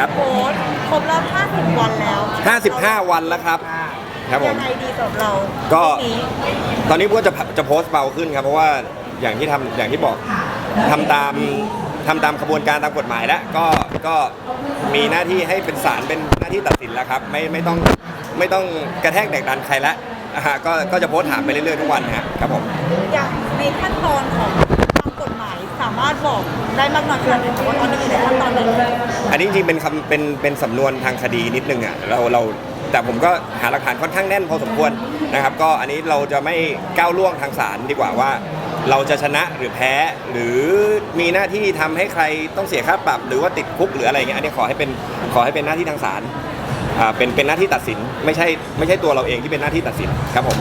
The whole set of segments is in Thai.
ครับ โพสต์ครบรอบ50 วันแล้ว55 วันแล้วครับ ครับผยัมงไงดีสำหรับเราก็ เรื่องนี้ตอนนี้พวกจะจะโพสต์เบาขึ้นครับ เพราะว่าอย่างที่ทำอย่างที่บอกทำตามทำตามขบวนการตามกฎหมายแล้วก็ก็มีหน้าที่ให้เป็นศาลเป็นหน้าที่ตัดสินแล้วครับ ไม่ไม่ต้องไม่ต้องกระแทกแดกดันใครแล้วนะฮะก็ก็จะโพสต์ถามไปเรื่อยๆทุกวันนะฮะครับผม อย่างในขั้นตอนของทางกฎหมายสามารถบอกได้มากน้อยขนาดไหนเพราะว่าตอนนี้อยู่ในขั้นตอนไหนอันนี้จริงๆเป็นคำเป็นเป็นสำนวนทางคดีนิดนึงอะเราเราแต่ผมก็หาหลักฐานค่อนข้างแน่นพอสมควรนะครับ ก็อันนี้เราจะไม่ก้าวล่วงทางศาลดีกว่าว่า เราจะชนะหรือแพ้หรือมีหน้าที่ทำให้ใครต้องเสียค่าปรับ หรือว่าติดคุกหรืออะไรเงี้ยอันนี้ขอให้เป็นขอให้เป็นหน้าที่ทางศาลอ่าเป็นเป็นหน้าที่ตัดสิน ไม่ใช่ไม่ใช่ตัวเราเองที่เป็นหน้าที่ตัดสินครับผม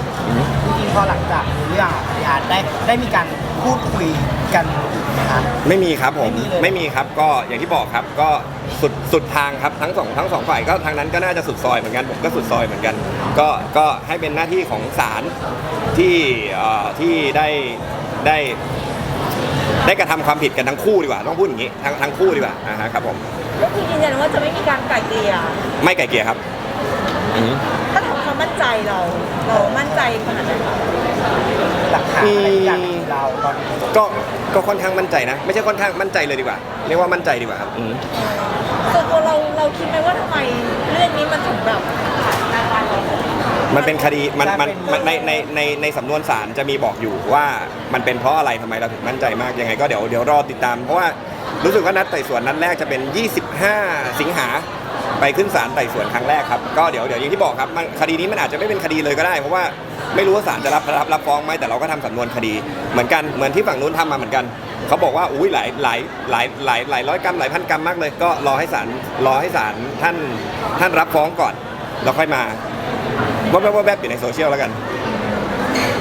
จริงๆพอหลังจากรู้เรื่องอะพี่อาร์ตได้ได้มีการ พูดคุยกันอีกไหมคะ ไม่มีครับผมไม่มีเลย ไม่มีครับก็อย่างที่บอกครับก็สุดสุดทางครับทั้งสองทั้งสองฝ่ายก็ทางนั้นก็น่าจะสุดซอยเหมือนกันผมก็สุดซอยเหมือนกัน ก็ก็ให้เป็นหน้าที่ของศาลที่เอ่อที่ได้ได้ได้กระทำความผิดกันทั้งคู่ดีกว่าต้องพูดอย่างนี้ทั้งทั้งคู่ดีกว่าอ่าฮะครับผมก็คือยืนยันว่าจะไม่มีการไกล่เกลี่ยไม่ไก่เกลี่ยครับอืม ถ้าถามความมั่นใจเรา เรามั่นใจขนาดไหนคะหลักฐานอะไรทุกอย่าง ของเราตอนนี้ก็ก็ค่อนข้างมั่นใจนะ ไม่ใช่ค่อนข้างมั่นใจเลยดีกว่า เรียกว่ามั่นใจดีกว่าครับอืม ส่วนตัวเราเราคิดไหมว่าทำไมเรื่องนี้มันถึงแบบมันเป็นคดีมันมันมันในในในในสำนวนศาลจะมีบอกอยู่ว่ามันเป็นเพราะอะไรทำไมเราถึงมั่นใจมากยังไงก็เดี๋ยวเดี๋ยวรอติดตาม เพราะว่ารู้สึกว่านัดไต่สวนนัดแรกจะเป็น 25 สิงหา ไปขึ้นศาลไต่สวนครั้งแรกครับก็เดี๋ยวเดี๋ยวอย่างที่บอกครับมันคดีนี้มันอาจจะไม่เป็นคดีเลยก็ได้ เพราะว่าไม่รู้ว่าศาลจะรับรับรับฟ้องไหมแต่เราก็ทำสำนวนคดีเหมือนกันเหมือนที่ฝั่งนู้นทำมาเหมือนกัน เขาบอกว่าอุ้ยหลายหลายหลายหลายหลายร้อยกรัมหลายพันกรัมมากเลย ก็รอให้ศาลรอให้ศาลท่านท่านรับฟ้องก่อนแล้วค่อยมาว่าแวบว่าแวบอยู่ในโซเชียลแล้วกัน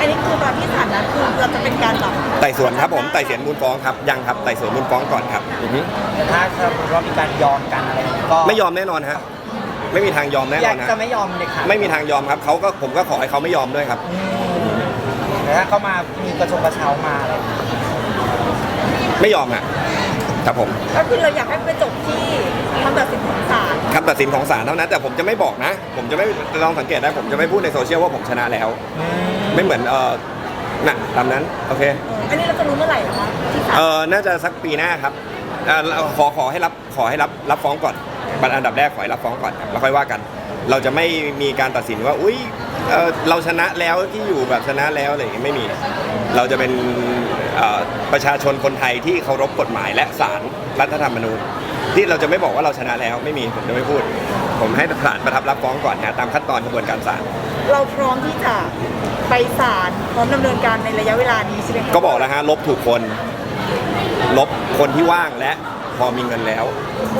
อันนี้คือตอนที่ศาลนัดคือเราจะเป็นการแบบไต่สวนครับผมไต่สวนมูลฟ้องครับยังครับไต่สวนมูลฟ้องก่อนครับอือฮึแต่ถ้าสมมติว่ามีการยอมกันอะไรอย่างนี้ก็ไม่ยอมแน่นอนฮะไม่มีทางยอมแน่นออยานกฮะจะไม่ยอมเด็ดขาดไม่มีทางยอมครับเขาก็ผมก็ขอให้เขาไม่ยอมด้วยครับอืมแต่ถ้าเขามามีกระชงกระเช้ามาอะไรอย่างนี้ไม่ยอมฮะครับผมก็คือเราอยากให้ไปจบที่คำตัดสินของศาล คำตัดสินของศาลเท่านั้น แต่ผมจะไม่บอกนะ ผมจะไม่ลองสังเกตได้ผมจะไม่พูดในโซเชียลว่าผมชนะแล้วอืมไม่เหมือนเออน่ะตามนั้นโอเคเอออันนี้เราจะรู้เมื่อไหร่นะคะที่ศาลเออน่าจะสักปีหน้าครับเอ่อเราขอขอให้รับขอให้รับรับฟ้องก่อนบัตรอันดับแรกขอให้รับฟ้องก่อนครับแล้วค่อยว่ากัน เราจะไม่มีการตัดสินว่าอุ้ยเอ่อเราชนะแล้วที่อยู่แบบชนะแล้วอะไรอย่างเงี้ยไม่มี เราจะเป็นเอ่อประชาชนคนไทยที่เคารพกฎหมายและศาลรัฐธรรมนูญ ที่เราจะไม่บอกว่าเราชนะแล้วไม่มีผมจะไม่พูด ผมให้ศาลประทับรับฟ้องก่อนนะตามขั้นตอนกระบวนการศาลเราพร้อมที่จะไปศาลพร้อมดำเนินการในระยะเวลานี้ใช่ไหมคะก็บอกแล้วฮะลบถูกคน ลบคนที่ว่างและพอมีเงินแล้ว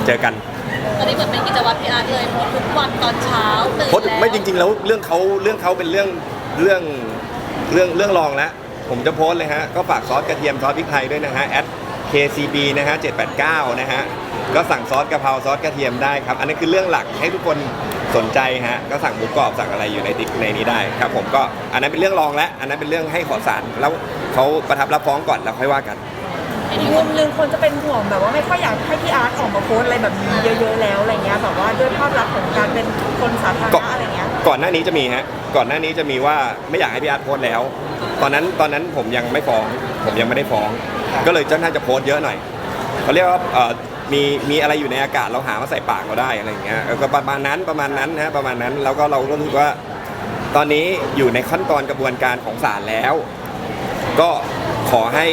เจอกันตอนนี้เหมือนเป็นกิจวัตรพี่อาร์ตเลยโพสต์ทุกวันตอนเช้าตื่นเพราะแล้วไม่จริง ๆ แล้วเรื่องเขาเรื่องเขาเป็นเรื่องเรื่องเรื่องเรื่องรองแล้วผมจะโพสต์เลยฮะก็ฝากซอสกระเทียมซอสพริกไทยด้วยนะฮะ at kcb นะฮะ789 นะฮะ ก็สั่งซอสกะเพราซอสกระเทียมได้ครับ อันนี้คือเรื่องหลักให้ทุกคนสนใจฮะก็สั่งหมูกรอบสั่งอะไรอยู่ในติ๊กในนี้ได้ครับ ผมก็อันนั้นเป็นเรื่องรองแล้วอันนั้นเป็นเรื่องให้ขอสารแล้วเขาประทับรับฟ้องก่อนแล้วค่อยว่ากัน อีกมุมหนึ่งคนจะเป็นห่วงแบบว่าไม่ค่อยอยากให้พี่อาร์ตออกมาโพสต์อะไรแบบนี้เยอะๆแล้วอะไรเงี้ยแบบว่าด้วยภาพลักษณ์ของการเป็นคนสาธารก็ ณะอะไรเงี้ยก่อนหน้านี้จะมีฮะ ก่อนหน้านี้จะมีว่าไม่อยากให้พี่อาร์ตโพสต์แล้ว ตอนนั้นตอนนั้นผมยังไม่ฟ้อง ผมยังไม่ได้ฟ้อง ก็เลยเจ้าหน้าจะโพสต์เยอะหน่อยเขาเรียกว่าเอ่อ มีมีอะไรอยู่ในอากาศเราหามาใส่ปากเราได้อะไรอย่างเงี้ยเออก็ประมาณนั้นประมาณนั้นนะฮะประมาณนั้นแล้วก็เราก็รู้สึกว่า ตอนนี้อยู่ในขั้นตอนกระบวนการของศาลแล้ว ก็ขอให้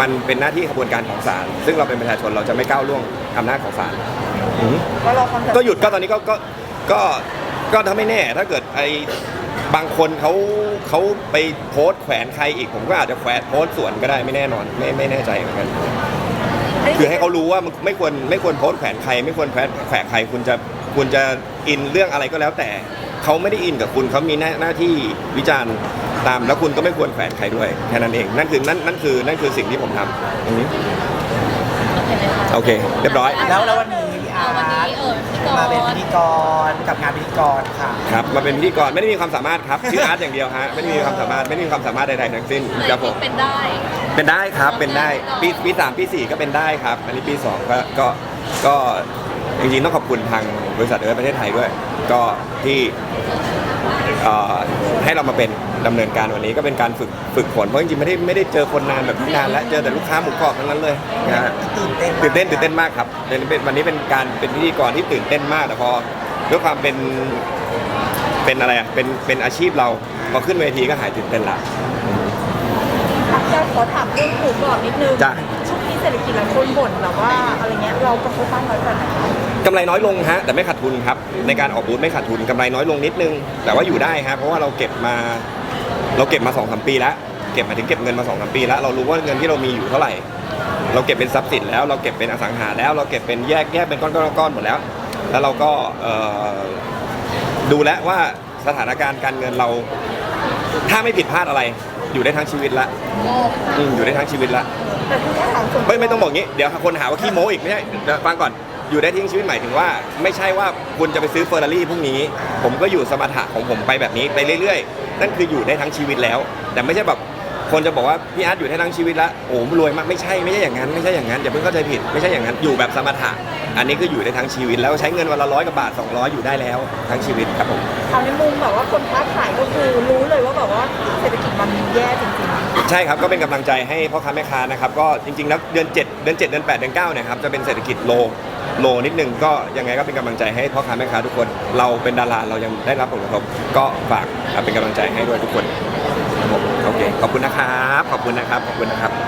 มันเป็นหน้าที่กระบวนการของศาลซึ่งเราเป็นประชาชนเราจะไม่ก้าวล่วงอำนาจของศาลอืม ก็รอความตัดสินก็หยุดก็ตอนนี้ก็ก็ก็ก็ถ้าไม่แน่ ถ้าเกิดไอ้บางคนเขาเขาไปโพสต์แขวนใครอีกผมก็อาจจะแขวนโพสต์สวนก็ได้ไม่แน่นอน ไม่ไม่แน่ใจเหมือนกัน คือให้เขารู้ว่ามันไม่ควรไม่ควรโพสต์แขวนใคร ไม่ควรแขวนแขวนใครคุณจะคุณจะอินเรื่องอะไรก็แล้วแต่เขาไม่ได้อินกับคุณเขามีหน้าหน้าที่วิจารณ์ตามแล้วคุณก็ไม่ควรแขวนใครด้วยแค่นั้นเองนั่นคือนั่นนั่นคือนั่นคือสิ่งที่ผมทำอืมโอเค เรียบร้อย แล้วแล้ววันนี้พี่อาเอาวันนี้ร์ตเออพิธีกร มาเป็นพิธีกร กับงานพิธีกรค่ะ ครับมาเป็นพิธีกรไม่ได้มีความสามารถครับ ชื่ออาร์ตอย่างเดียวฮะไม่ได้มีความสามารถไม่ได้มีความสามารถใดๆทั้งสิ้นครับผมเป็นได้ เป็นได้ครับเป็นได้ปีปีสามปีสี่ก็เป็นได้ครับ อันนี้ปีสองก็ก็ก็จริงๆต้องขอบคุณทางบริษัทเอิร์ธประเทศไทยด้วย ก็ที่เอ่อให้เรามาเป็นดำเนินการวันนี้ก็เป็นการฝึกฝึกฝนเพราะจริงๆไม่ได้ไม่ได้เจอคนนานแบบนี้นานแล้วเจอแต่ลูกค้าหมูกรอบทั้งนั้นเลยนะฮะ ตื่นเต้นตื่นเต้นตื่นเต้นมากครับเป็นเป็นวันนี้เป็นการเป็นพิธีกรที่ตื่นเต้นมากแต่พอ ด้วยความเป็นเป็นอะไรอะเป็นเป็นอาชีพเราพอขึ้นเวทีก็หายตื่นเต้นละ จะขอถามเรื่องหมูกรอบนิดนึงจ้ะ ช่วงนี้เศรษฐกิจหลายคนบ่นแบบว่าอะไรเงี้ยเราประสบบ้างน้อยกว่าไหนกำไรน้อยลงฮะแต่ไม่ขาดทุนครับในการออกบูธไม่ขาดทุนกำไรน้อยลงนิดนึง แต่ว่าอยู่ได้ฮะเพราะว่าเราเก็บมาเราเก็บมาสองสามปีแล้ว เก็บมาถึงเก็บเงินมาสองสามปีแล้วเรารู้ว่าเงินที่เรามีอยู่เท่าไหร่ เราเก็บเป็นทรัพย์สินแล้วเราเก็บเป็นอสังหาแล้ว เราเก็บเป็นแยกแยกเป็นก้อนๆก้อนๆหมดแล้ว แล้วเราก็เอ่อดูแล้วว่าสถานการณ์การเงินเรา ถ้าไม่ผิดพลาดอะไร อยู่ได้ทั้งชีวิตละอืมอยู่ได้ทั้งชีวิตละแต่ที่แค่ถามส่วนตัวไม่ไม่ต้องบอกงี้เดี๋ยวคนหาว่าขี้โม้อีกไม่ใช่เดี๋ยวฟังก่อนอยู่ได้ทิ้งชีวิตหมายถึงว่า ไม่ใช่ว่าคุณจะไปซื้อเฟอร์รารี่พรุ่งนี้ ผมก็อยู่สมถะของผมไปแบบนี้ไปเรื่อยๆ นั่นคืออยู่ได้ทั้งชีวิตแล้ว แต่ไม่ใช่แบบ คนจะบอกว่าพี่อาร์ตอยู่ได้ทั้งชีวิตแล้วโอ้โหรวยมากไม่ใช่ไม่ใช่อย่างนั้นไม่ใช่อย่างนั้นอย่าเพิ่งเข้าใจผิดไม่ใช่อย่างนั้นอยู่แบบสมถะอันนี้คืออยู่ได้ทั้งชีวิตแล้วใช้เงินวันละร้อยกว่าบาท 200 อยู่ได้แล้วทั้งชีวิตครับผมถามในมุมแบบว่าคนค้าขายก็คือรู้เลยว่าแบบว่าเศรษฐกิจมันแย่จริงๆใช่ครับก็เป็นกำลังใจให้พ่อค้าแม่ค้านะครับก็จริงๆแล้วเดือน 7 เดือน 7 เดือน 8 เดือน9เนี่ยครับจะเป็นเศรษฐกิจโลโลนิดนึงก็ยังไงก็เป็นกำลังใจให้พ่อค้าแม่ค้าทุกคน เราเป็นดาราเรายังได้รับผลกระทบก็ฝากเป็นกำลังใจให้ด้วยทุกคน ขอบคุณนะครับ ขอบคุณนะครับ ขอบคุณนะครับ